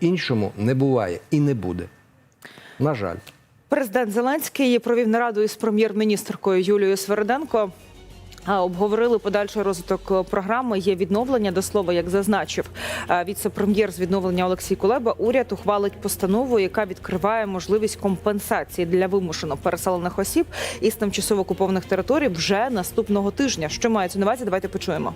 По-іншому не буває і не буде. На жаль. Президент Зеленський провів нараду із прем'єр-міністркою Юлією Свериденко. Обговорили подальший розвиток програми. Є відновлення до слова, як зазначив віце-прем'єр з відновлення Олексій Кулеба. Уряд ухвалить постанову, яка відкриває можливість компенсації для вимушено переселених осіб із тимчасово окупованих територій вже наступного тижня. Що мається на увазі? Давайте почуємо.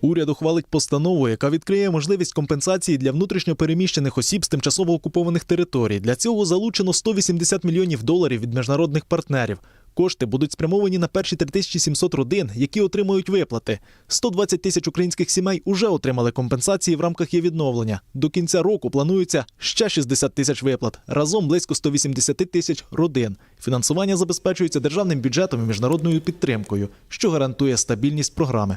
Уряд ухвалить постанову, яка відкриє можливість компенсації для внутрішньопереміщених осіб з тимчасово окупованих територій. Для цього залучено 180 мільйонів доларів від міжнародних партнерів. Кошти будуть спрямовані на перші 3700 родин, які отримують виплати. 120 тисяч українських сімей уже отримали компенсації в рамках є відновлення. До кінця року планується ще 60 тисяч виплат. Разом близько 180 тисяч родин. Фінансування забезпечується державним бюджетом і міжнародною підтримкою, що гарантує стабільність програми.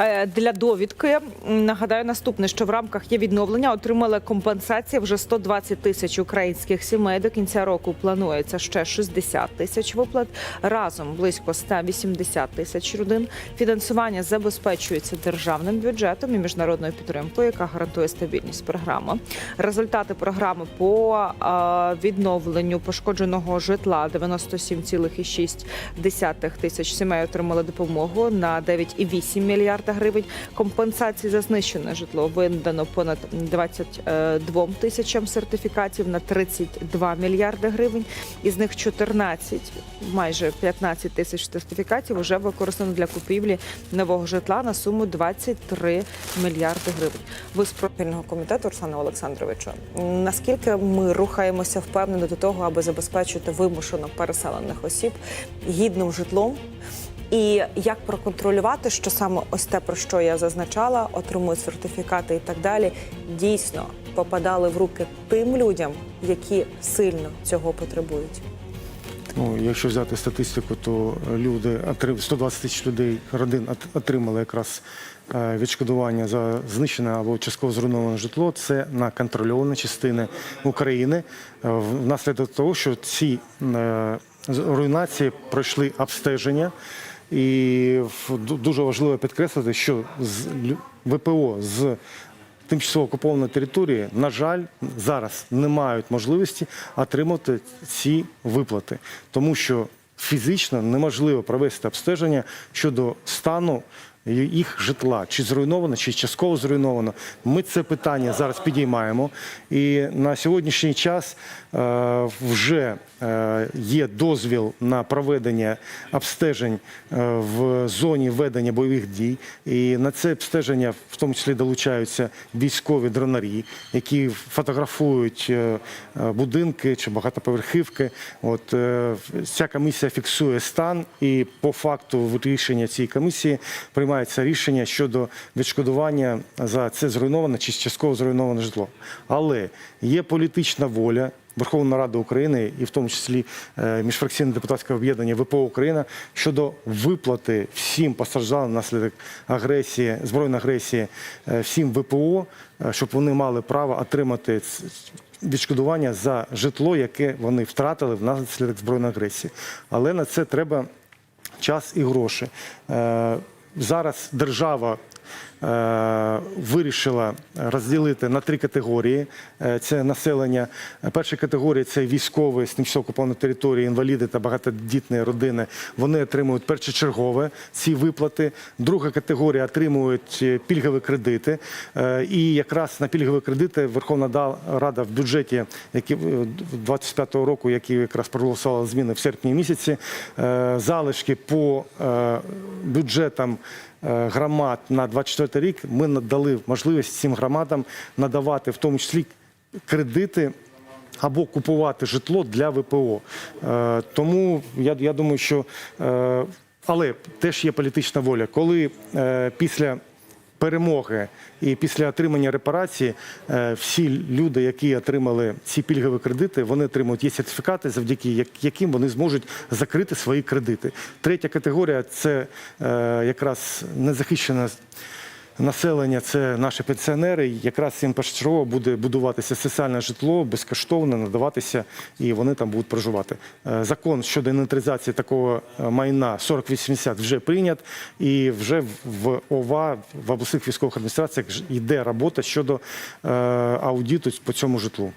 Е, Для довідки нагадаю наступне, що в рамках є відновлення отримали компенсації вже 120 тисяч українських сімей. До кінця року планується ще 60 тисяч виплат. Разом близько 180 тисяч родин. Фінансування забезпечується державним бюджетом і міжнародною підтримкою, яка гарантує стабільність програми. Результати програми по е, відновленню пошкодженого житла 97,6 тисяч сімей отримали допомогу на 9,8 мільярда гривень. Компенсації за знищене житло видано понад 22 тисячам сертифікатів на 32 мільярди гривень. Із них 14, майже 15 тисяч сертифікатів вже використано для купівлі нового житла на суму 23 мільярди гривень. Ви з профільного комітету, Руслане Олександровичу, наскільки ми рухаємося впевнено до того, аби забезпечити вимушено переселених осіб гідним житлом? І як проконтролювати, що саме ось те, про що я зазначала, отримують сертифікати і так далі, дійсно попадали в руки тим людям, які сильно цього потребують. Ну, якщо взяти статистику, то люди отри- 120 тисяч людей родин от- отримали якраз е, відшкодування за знищене або частково зруйноване житло. Це на контрольовані частини України е, внаслідок того, що ці е, руйнації пройшли обстеження. І дуже важливо підкреслити, що з ВПО з тимчасово окупованої території, на жаль, зараз не мають можливості отримати ці виплати, тому що фізично неможливо провести обстеження щодо стану їх житла, чи зруйновано, чи частково зруйновано. Ми це питання зараз підіймаємо. І на сьогоднішній час е, вже е, є дозвіл на проведення обстежень е, в зоні ведення бойових дій. І на це обстеження в тому числі долучаються військові дронарі, які фотографують будинки чи багатоповерхівки. От ця комісія фіксує стан, і по факту рішення цієї комісії приймається рішення щодо відшкодування за це зруйноване чи частково зруйноване житло. Але є політична воля. Верховної Ради України і в тому числі е, міжфракційне депутатське об'єднання ВПО Україна щодо виплати всім постраждалим внаслідок агресії, збройної агресії, е, всім ВПО, е, щоб вони мали право отримати відшкодування за житло, яке вони втратили внаслідок збройної агресії. Але на це треба час і гроші. Зараз держава вирішила розділити на три категорії. Е, Це населення. Перша категорія це військові з тимчасово окупованої території, інваліди та багатодітні родини. Вони отримують першочергове ці виплати. Друга категорія отримують е, пільгові кредити. Е, І якраз на пільгові кредити Верховна Рада в бюджеті, е, 25-го року, який якраз проголосувала зміни в серпні місяці, е, залишки по е, бюджетам е, громад на 24 рік ми надали можливість цим громадам надавати в тому числі кредити. Або купувати житло для ВПО. Е, тому я, я думаю, що е, але теж є політична воля. Коли е, після перемоги і після отримання репарації е, всі люди, які отримали ці пільгові кредити, вони отримують є сертифікати, завдяки яким вони зможуть закрити свої кредити. Третя категорія це е, якраз незахищена населення це наші пенсіонери. Якраз цим першочергово буде будуватися соціальне житло безкоштовно надаватися, і вони там будуть проживати. Е, Закон щодо інвентаризації такого е, майна 4080 вже прийнят, і вже в ОВА в обласних військових адміністраціях йде робота щодо е, аудиту по цьому житлу.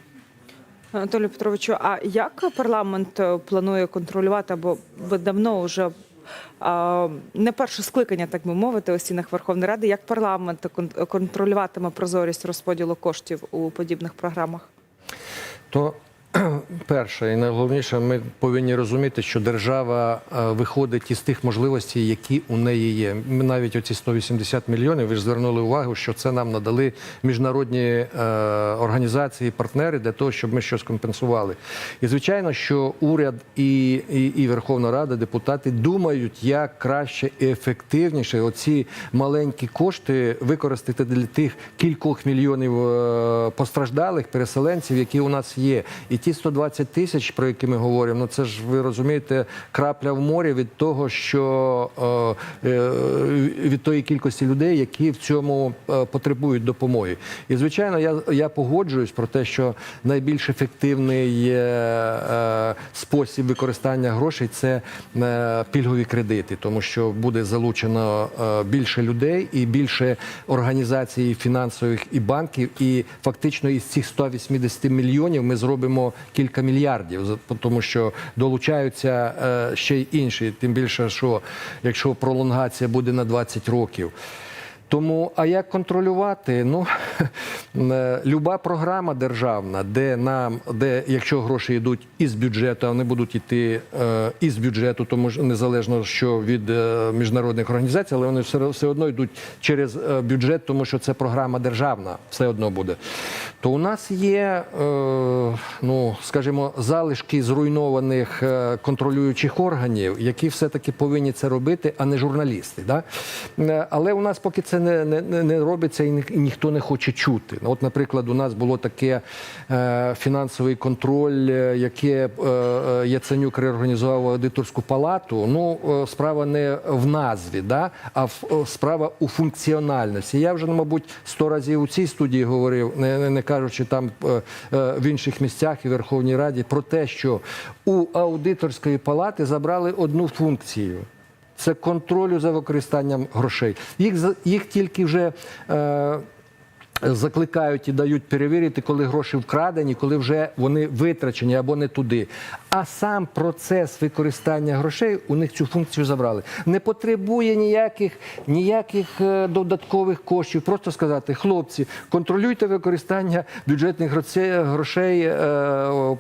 Анатолію Петровичу, а як парламент планує контролювати, ви давно вже не перше скликання, так би мовити, у стінах Верховної Ради, як парламент кон- контролюватиме прозорість розподілу коштів у подібних програмах? То перше і найголовніше, ми повинні розуміти, що держава е, виходить із тих можливостей, які у неї є. Ми навіть оці 180 мільйонів, ви ж звернули увагу, що це нам надали міжнародні е, організації, партнери для того, щоб ми щось компенсували. І звичайно, що уряд і, і, і Верховна Рада, депутати думають, як краще і ефективніше оці маленькі кошти використати для тих кількох мільйонів е, постраждалих переселенців, які у нас є. І ті 120 тисяч, про які ми говоримо, ну це ж ви розумієте, крапля в морі від того, що е, е, від тої кількості людей, які в цьому е, потребують допомоги. І звичайно, я, я погоджуюсь про те, що найбільш ефективний спосіб використання грошей це пільгові кредити, тому що буде залучено більше людей і більше організацій фінансових і банків. І фактично із цих 180 мільйонів ми зробимо кілька мільярдів, тому що долучаються е, ще й інші. Тим більше, що якщо пролонгація буде на 20 років. Тому, а як контролювати? Ну е, люба програма державна, де нам, де якщо гроші йдуть із бюджету, вони будуть йти е, із бюджету, тому ж незалежно що від е, міжнародних організацій, але вони все, все одно йдуть через е, бюджет, тому що це програма державна, все одно буде. То у нас є, е, ну скажімо, залишки зруйнованих е, контролюючих органів, які все-таки повинні це робити, а не журналісти. Да? Е, Але у нас поки це не, не, не- робиться і, ні- і ніхто не хоче чути. От, наприклад, у нас було таке фінансовий контроль, яке Яценюк реорганізував аудиторську палату. Ну, справа не в назві, да? а справа у функціональності. Я вже, мабуть, сто разів у цій студії говорив, не, не кажучи там е, е, в інших місцях і Верховній Раді, про те, що у аудиторської палати забрали одну функцію. Це контролю за використанням грошей. Їх, їх тільки вже е, закликають і дають перевірити, коли гроші вкрадені, коли вже вони витрачені або не туди. А сам процес використання грошей у них цю функцію забрали. Не потребує ніяких, ніяких е, додаткових коштів. Просто сказати, хлопці, контролюйте використання бюджетних грошей е,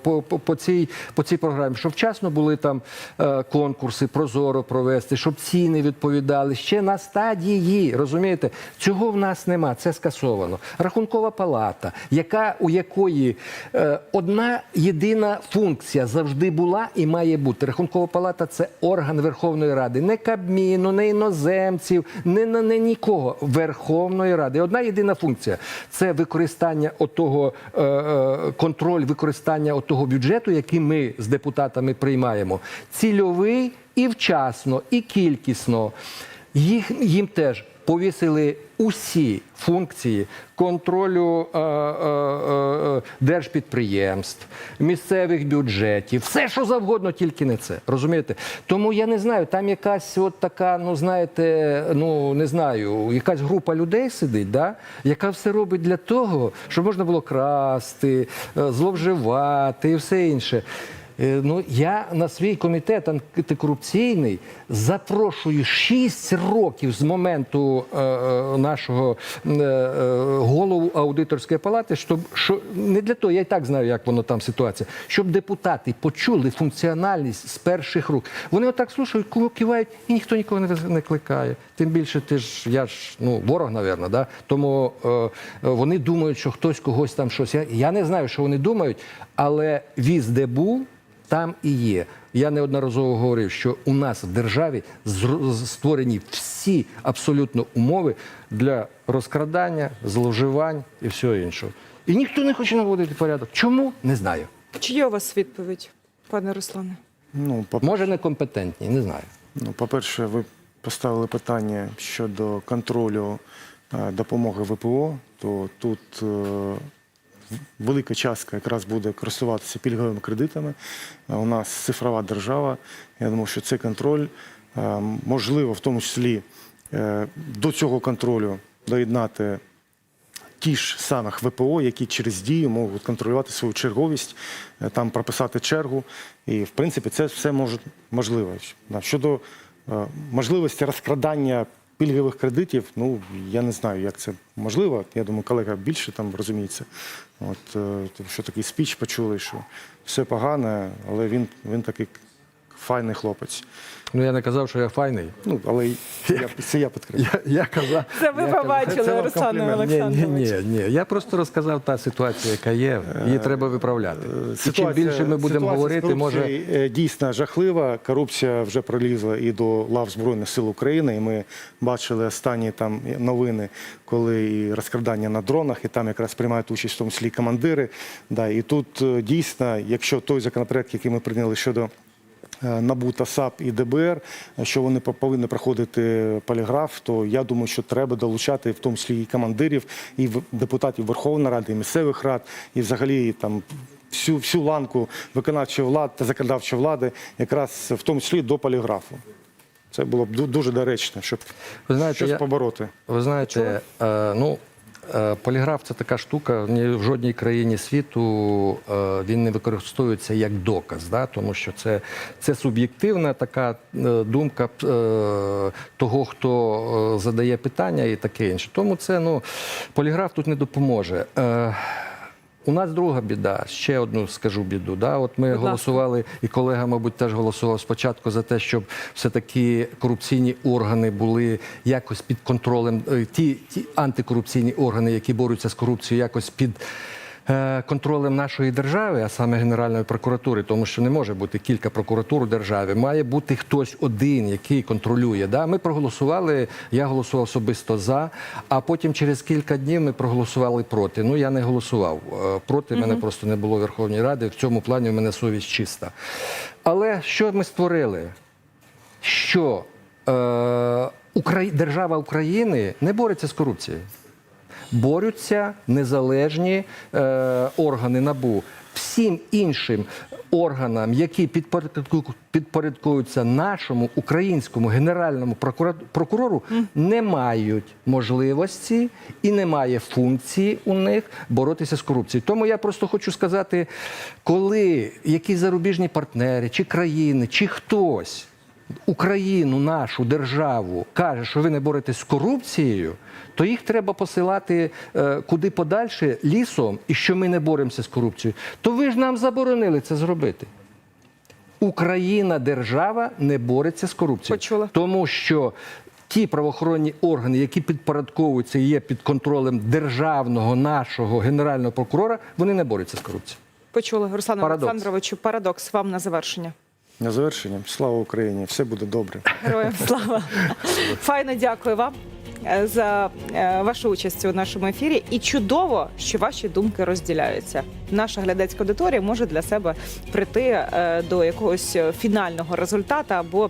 по, по, по, цій, по цій програмі, щоб вчасно були там е, конкурси, прозоро провести, щоб ціни відповідали ще на стадії. Розумієте, цього в нас нема. Це скасовано. Рахункова палата, яка у якої е, одна єдина функція завжди була і має бути. Рахункова палата це орган Верховної Ради, не Кабміну, не іноземців, не, не, не нікого. Верховної Ради. Одна єдина функція це використання отого е, е, контроль використання отого бюджету, який ми з депутатами приймаємо. Цільовий і вчасно, і кількісно. Їх їм теж повісили усі функції контролю е, е, е, держпідприємств, місцевих бюджетів, все, що завгодно, тільки не це. Розумієте? Тому я не знаю, там якась от така, ну знаєте, ну не знаю, якась група людей сидить, да, яка все робить для того, щоб можна було красти, е, зловживати і все інше. Е, Ну, я на свій комітет антикорупційний запрошую 6 років з моменту е, е, нашого е, е, голову аудиторської палати, щоб що не для того, я і так знаю, як воно там ситуація, щоб депутати почули функціональність з перших рук. Вони отак слушають, кивають, і ніхто нікого не, не кликає. Тим більше ти ж я ж ну ворог, напевно, да? тому е, вони думають, що хтось когось там щось. Я, я не знаю, що вони думають, але віз де був там і є. Я неодноразово говорив, що у нас в державі створені всі абсолютно умови для розкрадання, зловживань і всього іншого. І ніхто не хоче наводити порядок. Чому? Не знаю. Чи є у вас відповідь, пане Руслане? Ну, по- Може, некомпетентні, не знаю. Ну, по-перше, ви поставили питання щодо контролю е, допомоги ВПО, то тут е, велика частка якраз буде користуватися пільговими кредитами. Е, У нас цифрова держава. Я думаю, що цей контроль е, можливо, в тому числі е, до цього контролю доєднати ті ж самих ВПО, які через дію можуть контролювати свою черговість, там прописати чергу. І в принципі це все може можливо. Щодо можливості розкрадання пільгових кредитів, ну я не знаю, як це можливо. Я думаю, колега більше там розуміється. От е, що такий спіч почули, що все погане, але він, він такий файний хлопець. Ну я не казав, що я файний. Ну, але я, це я підкреслю. Я, я казав. Це ви я побачили, Руслане. Ні. Ні, ні, ні. Я просто розказав та ситуація, яка є. Її треба виправляти. І чим більше ми будемо ситуація з говорити, може. корупцією, е, дійсно жахлива. Корупція вже пролізла і до лав Збройних сил України. І ми бачили останні там новини, коли і розкрадання на дронах, і там якраз приймають участь в тому числі і командири. Да, і тут е, дійсно, якщо той законопроект, який ми прийняли щодо е, НАБУ та САП і ДБР, що вони по- повинні проходити поліграф, то я думаю, що треба долучати в тому числі і командирів, і депутатів Верховної Ради, і місцевих рад, і взагалі там всю, всю ланку виконавчої влади та законодавчої влади, якраз в тому числі до поліграфу. Це було б дуже доречно, щоб Ви знаєте, щось я- побороти. Ви знаєте, е, ну. Е, Поліграф це така штука. Ні в жодній країні світу е, він не використовується як доказ, да? тому що це, це суб'єктивна така е, думка того, хто задає питання і таке інше. Тому це ну, поліграф тут не допоможе. У нас друга біда, ще одну скажу біду. Да? От ми Будь ласка. голосували, і колега, мабуть, теж голосував спочатку за те, щоб все-таки корупційні органи були якось під контролем, е, ті, ті антикорупційні органи, які борються з корупцією, якось під. Е, Контролем нашої держави, а саме Генеральної прокуратури, тому що не може бути кілька прокуратур у державі. Має бути хтось один, який контролює. Да? Ми проголосували. Я голосував особисто за, а потім через кілька днів ми проголосували проти. Ну я не голосував е, проти. Мене просто не було в Верховній Раді. В цьому плані в мене совість чиста. Але що ми створили? Що е, Украї... держава України не бореться з корупцією борються незалежні е, органи НАБУ. Всім іншим органам, які підпорядкуються нашому українському генеральному прокурору, не мають можливості і немає функції у них боротися з корупцією. Тому я просто хочу сказати, коли якісь зарубіжні партнери, чи країни, чи хтось Україну, нашу державу каже, що ви не боретесь з корупцією, то їх треба посилати е, куди подальше лісом, і що ми не боремося з корупцією. То ви ж нам заборонили це зробити. Україна, держава не бореться з корупцією. Почула. Тому що ті правоохоронні органи, які підпорядковуються і є під контролем державного нашого генерального прокурора, вони не борються з корупцією. Почули, Парадокс. Олександровичу, парадокс вам на завершення. На завершення, слава Україні, все буде добре. Героям слава. Файно дякую вам е, за е, вашу участь у нашому ефірі. І чудово, що ваші думки розділяються. Наша глядацька аудиторія може для себе прийти е, до якогось фінального результату або.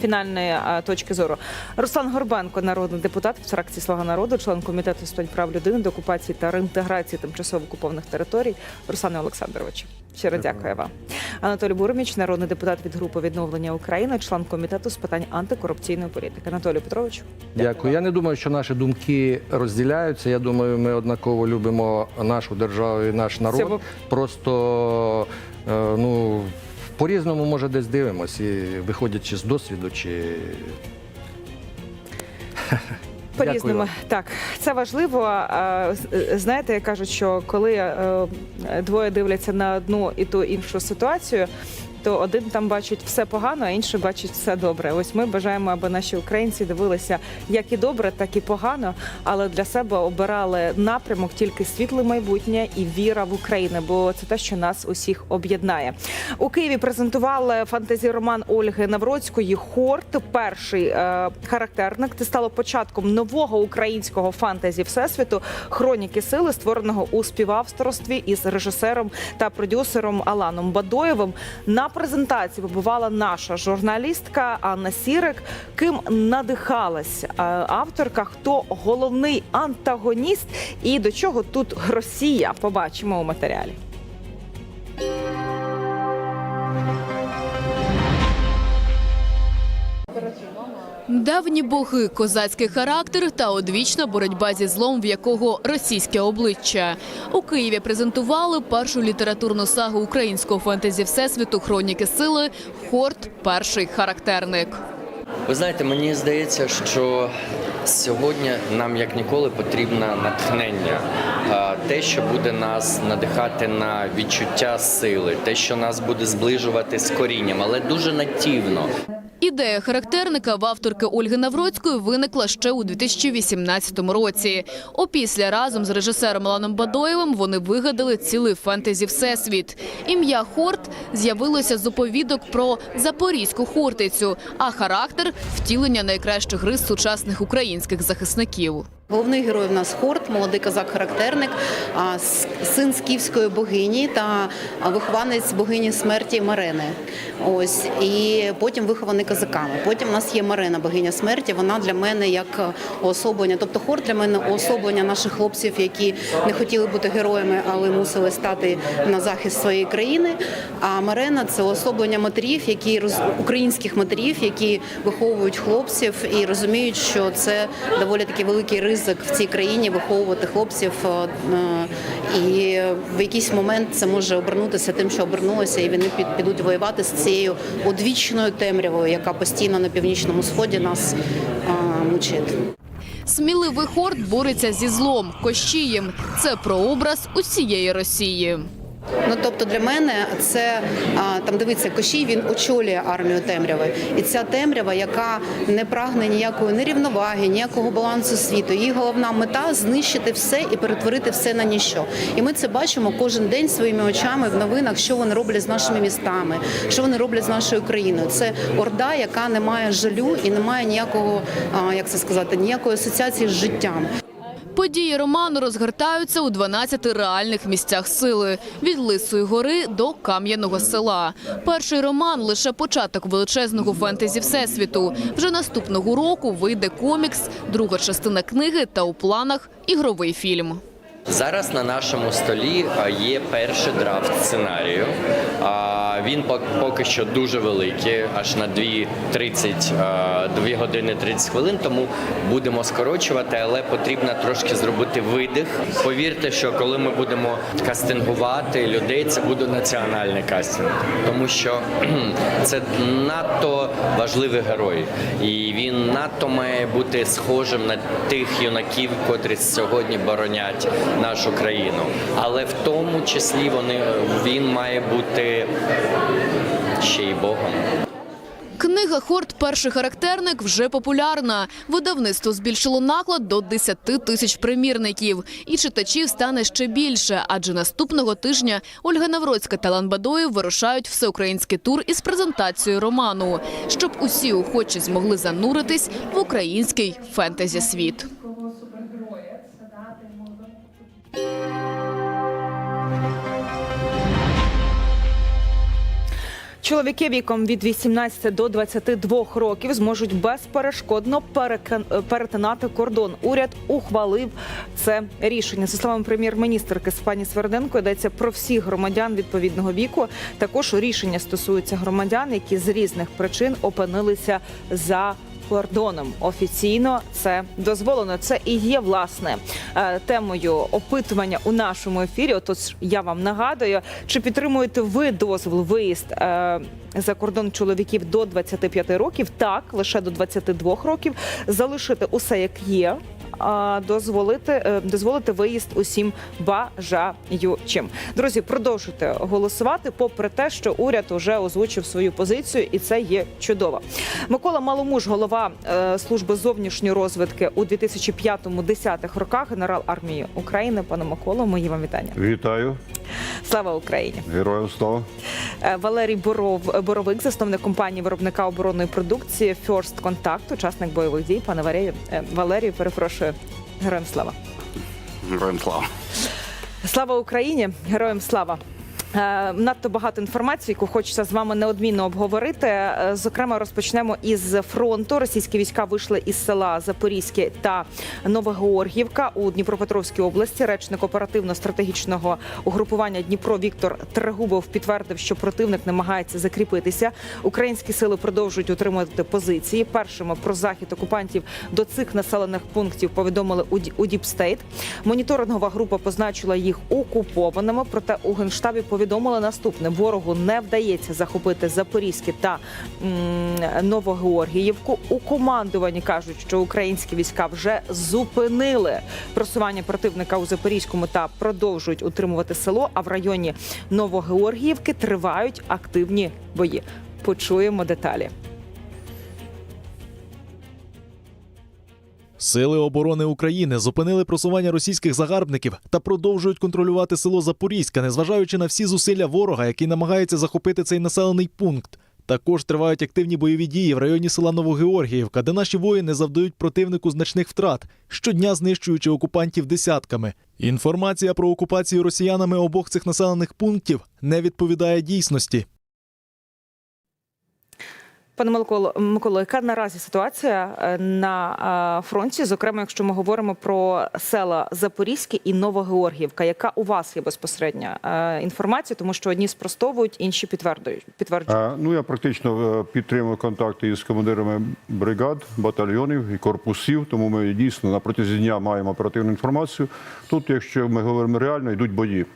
Фінальної точки зору Руслан Горбенко, народний депутат в фракції Слуга народу, член комітету з прав людини, до окупації та реінтеграції тимчасово окупованих територій. Руслане Олександровичу, щиро дякую вам. Анатолій Буреміч, народний депутат від групи відновлення України, член комітету з питань антикорупційної політики. Анатолій Петрович, Дякую. Я не думаю, що наші думки розділяються. Я думаю, ми однаково любимо нашу державу і наш народ. Це Просто е, ну по-різному може десь дивимось, і виходячи з досвіду, чи По-різному так це важливо. Знаєте, кажуть, що коли е, двоє дивляться на одну і ту іншу ситуацію. То один там бачить все погано, а інший бачить все добре. Ось ми бажаємо, аби наші українці дивилися як і добре, так і погано, але для себе обирали напрямок тільки світле майбутнє і віра в Україну, бо це те, що нас усіх об'єднає. У Києві презентували фантазі-роман Ольги Навроцької Хорт. Перший е, характерник. Це стало початком нового українського фантазі всесвіту хроніки сили, створеного у співавторстві із режисером та продюсером Аланом Бадоєвим на презентації побувала наша журналістка Анна Сірик. Ким надихалась е, авторка? Хто головний антагоніст і до чого тут Росія? Побачимо у матеріалі. Давні боги, козацький характер та одвічна боротьба зі злом, в якого російське обличчя. У Києві презентували першу літературну сагу українського фентезі всесвіту Хроніки сили Хорт перший характерник. Ви знаєте, мені здається, що сьогодні нам як ніколи потрібне натхнення, те, що буде нас надихати на відчуття сили, те, що нас буде зближувати з корінням, але дуже нативно. Ідея характерника в авторки Ольги Навроцької виникла ще у 2018 році. Опісля разом з режисером Ланом Бадоєвим вони вигадали цілий фентезі всесвіт. Ім'я Хорт з'явилося з оповідок про запорізьку хортицю, а характер втілення найкращих рис сучасних українських захисників. Головний герой в нас Хорт, молодий козак-характерник, син скіфської богині та вихованець богині смерті Марени. Ось і потім вихований козаками. Потім у нас є Марена, богиня смерті. Вона для мене як е, уособлення. Тобто Хорт для мене уособлення наших хлопців, які не хотіли бути героями, але мусили стати на захист своєї країни. А Марена це уособлення матерів, які роз- українських матерів, які виховують хлопців і розуміють, що це доволі такий великий ризик в цій країні виховувати хлопців. е, е, І в якийсь момент це може обернутися тим, що обернулося, і вони під- підуть воювати з цією одвічною темрявою, яка постійно на північному сході нас е, мучить. Сміливий хорт бореться зі злом, кощієм. Це прообраз усієї Росії. Ну тобто для мене це там дивиться Кощій, він очолює армію темряви, і ця темрява, яка не прагне ніякої нерівноваги, ніякого балансу світу. Її головна мета знищити все і перетворити все на ніщо. І ми це бачимо кожен день своїми очами в новинах, що вони роблять з нашими містами, що вони роблять з нашою країною. Це орда, яка не має жалю і не має ніякого, як це сказати, ніякої асоціації з життям. Події роману розгортаються у 12 реальних місцях сили – від Лисої гори до Кам'яного села. Перший роман – лише початок величезного фентезі всесвіту. Вже наступного року вийде комікс, друга частина книги та у планах ігровий фільм. Зараз на нашому столі є перший драфт сценарію. А, Він пок- поки що дуже великий, аж на 2.30, а, 2 години 30 хвилин, тому будемо скорочувати, але потрібно трошки зробити видих. Повірте, що коли ми будемо кастингувати людей, це буде національний кастинг, тому що це надто важливий герой, і він надто має бути схожим на тих юнаків, котрі сьогодні боронять нашу країну. Але в тому числі вони він має бути ще й Богом. Книга «Хорт. Перший характерник» вже популярна. Видавництво збільшило наклад до 10 тисяч примірників. І читачів стане ще більше, адже наступного тижня Ольга Навроцька та Лан Бадоєв вирушають всеукраїнський тур із презентацією роману, щоб усі охочі змогли зануритись в український фентезі-світ. Чоловіки віком від 18 до 22 років зможуть безперешкодно перетинати кордон. Уряд ухвалив це рішення. За словами прем'єр-міністрки Спані Сверденко, йдеться про всіх громадян відповідного віку. Також рішення стосується громадян, які з різних причин опинилися за кордоном. Офіційно це дозволено. Це і є власне е, темою опитування у нашому ефірі. Отож, я вам нагадую, чи підтримуєте ви дозвіл виїзд е, за кордон чоловіків до 25 років? Так, лише до 22 років. Залишити усе як є. Дозволити е, дозволити виїзд усім бажаючим. Друзі, продовжуйте голосувати, попри те, що уряд уже озвучив свою позицію, і це є чудово. Микола Маломуж, голова е, служби зовнішньої розвідки у 2005-10 роках, генерал армії України. Пане Миколо, мої вам вітання. Вітаю, Слава Україні! героям слава. Е, Валерій Боров, Боровик, засновник компанії виробника оборонної продукції First Contact, учасник бойових дій. Пане Валерію, Валерію, перепрошую. Героям слава. Героям слава. Слава Україні! Героям слава! Е, Надто багато інформації, яку хочеться з вами неодмінно обговорити. Е, Зокрема, розпочнемо із фронту. Російські війська вийшли із села Запорізьке та Новогеоргівка у Дніпропетровській області. Речник оперативно-стратегічного угрупування Дніпро Віктор Трегубов підтвердив, що противник намагається закріпитися. Українські сили продовжують утримувати позиції. Першими про захід окупантів до цих населених пунктів повідомили у Ді- у Діпстейт. Моніторингова група позначила їх окупованими. Проте у генштабі повідомили наступне: ворогу не вдається захопити Запорізьке та м, Новогеоргіївку. У командуванні кажуть, що українські війська вже зупинили просування противника у Запорізькому та продовжують утримувати село. А в районі Новогеоргіївки тривають активні бої. Почуємо деталі. Сили оборони України зупинили просування російських загарбників та продовжують контролювати село Запорізька, незважаючи на всі зусилля ворога, який намагається захопити цей населений пункт. Також тривають активні бойові дії в районі села Новогеоргіївка, де наші воїни завдають противнику значних втрат, щодня знищуючи окупантів десятками. Інформація про окупацію росіянами обох цих населених пунктів не відповідає дійсності. Пане Миколо, Миколо, яка наразі ситуація е, на е, фронті? Зокрема, якщо ми говоримо про села Запорізьке і Новогеоргіївка, яка у вас є безпосередня е, інформація, тому що одні спростовують, інші підтверджують. А, Ну, я практично підтримую контакти із командирами бригад, батальйонів і корпусів, тому ми дійсно на протязі дня маємо оперативну інформацію. Тут, якщо ми говоримо реально, йдуть бої.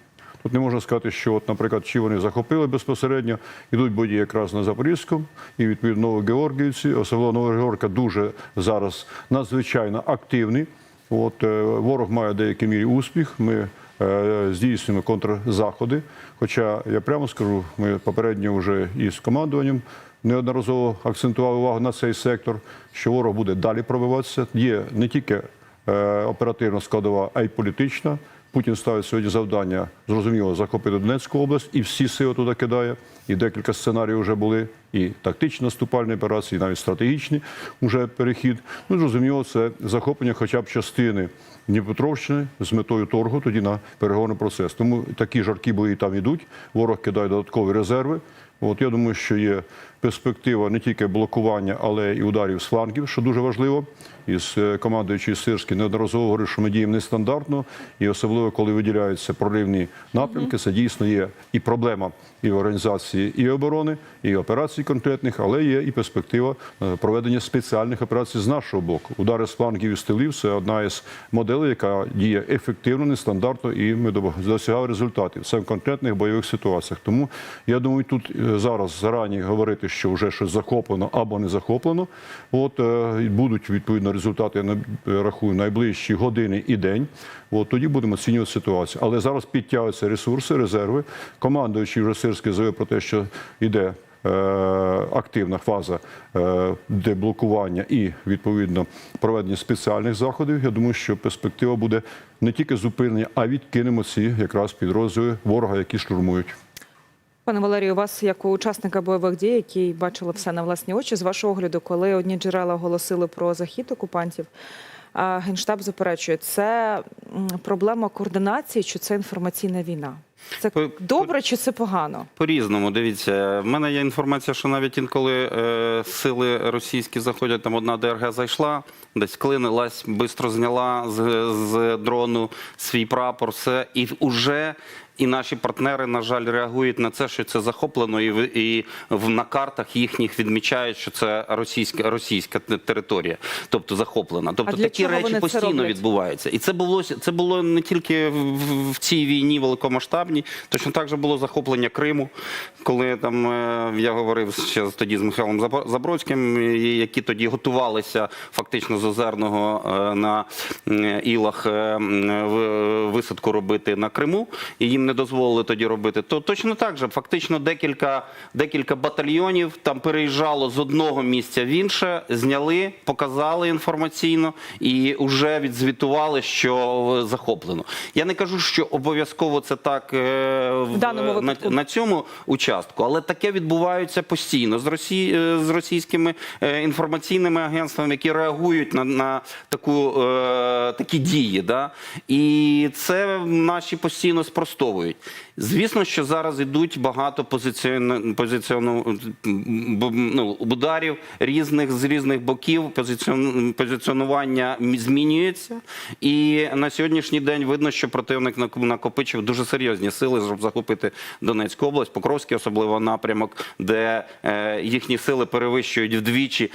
Тут не можна сказати, що, от, наприклад, чи вони захопили безпосередньо, йдуть бої якраз на Запорізькому і відповідно Новогеоргіївці. Особливо Новогеоргіївка дуже зараз надзвичайно активний. От е, ворог має в деякій мірі успіх. Ми е, здійснюємо контрзаходи. Хоча я прямо скажу, ми попередньо вже із командуванням неодноразово акцентували увагу на цей сектор, що ворог буде далі пробиватися. Є не тільки е, оперативна складова, а й політична. Путін ставить сьогодні завдання зрозуміло захопити Донецьку область, і всі сили туди кидає. І декілька сценаріїв вже були, і тактичні наступальні операції, і навіть стратегічні вже перехід. Ну зрозуміло, це захоплення хоча б частини Дніпропетровщини з метою торгу тоді на переговорний процес. Тому такі жаркі бої там йдуть. Ворог кидає додаткові резерви. От я думаю, що є перспектива не тільки блокування, але і ударів з флангів, що дуже важливо. Із е, командуючий Сирський неодноразово говорив, що ми діємо нестандартно, і особливо коли виділяються проривні напрямки, це дійсно є і проблема і в організації і оборони, і операцій конкретних, але є і перспектива е, проведення спеціальних операцій з нашого боку. Удари з флангів і з тилів це одна із моделей, яка діє ефективно, нестандартно, і ми досягали результатів. Це в конкретних бойових ситуаціях. Тому я думаю, тут е, зараз зарані говорити, що вже щось захоплено або не захоплено. От будуть відповідно результати. Я рахую найближчі години і день. От тоді будемо оцінювати ситуацію. Але зараз підтягуються ресурси, резерви. Командуючий вже Сирський заявив про те, що йде. е, Активна фаза е, деблокування і відповідно проведення спеціальних заходів. Я думаю, що перспектива буде не тільки зупинення, а відкинемо ці якраз підрозділи ворога, які штурмують. Пане Валерію, у вас як у учасника бойових дій, який бачили все на власні очі, з вашого огляду, коли одні джерела оголосили про захід окупантів, а генштаб заперечує, це проблема координації чи це інформаційна війна? Це По- добре чи це погано? По-різному, дивіться, в мене є інформація, що навіть інколи е, сили російські заходять, там одна ДРГ зайшла, десь клинилась, швидко зняла з, з дрону свій прапор, все, і вже і наші партнери, на жаль, реагують на це, що це захоплено, і, в- і в, на картах їхніх відмічають, що це російська, російська територія, тобто захоплена. Тобто для такі речі постійно відбуваються. І це було, це було не тільки в, в- в цій війні великомасштабній, точно так же було захоплення Криму, коли там е, я говорив ще тоді з Михайлом Забродським, які тоді готувалися фактично з Озерного е, на Ілах е, в- висадку робити на Криму, і їм не дозволили тоді робити. То точно так же, фактично декілька, декілька батальйонів там переїжджало з одного місця в інше, зняли, показали інформаційно і вже відзвітували, що захоплено. Я не кажу, що обов'язково це так е, в, даному на, на цьому участку, але таке відбувається постійно з Росії е, з російськими е, інформаційними агентствами, які реагують на, на таку такі дії. Да? І це наші постійно спростовують. Звісно, що зараз ідуть багато позиціон... позиціону... ну, ударів різних з різних боків. Позиціон... Позиціонування змінюється, і на сьогоднішній день видно, що противник накопичив дуже серйозні сили, щоб захопити Донецьку область, Покровський особливо напрямок, де е, їхні сили перевищують вдвічі.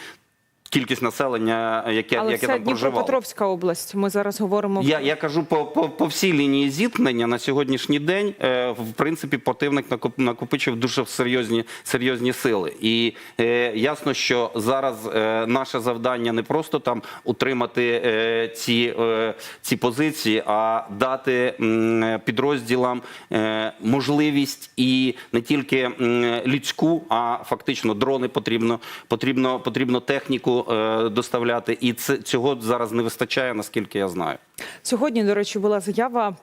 Кількість населення, яке, Але яке це там проживало. Дніпропетровська область. Ми зараз говоримо Я, я кажу по, по, по всій лінії зіткнення на сьогоднішній день, е, в принципі, противник накоп- накопичив дуже серйозні, серйозні сили. І е, ясно, що зараз е, наше завдання не просто там утримати е, ці, е, ці позиції, а дати м, підрозділам е, можливість і не тільки м, людську, а фактично дрони потрібно, потрібно, потрібно техніку е, доставляти. І це, цього зараз не вистачає, наскільки я знаю. сьогодні. До речі, була заява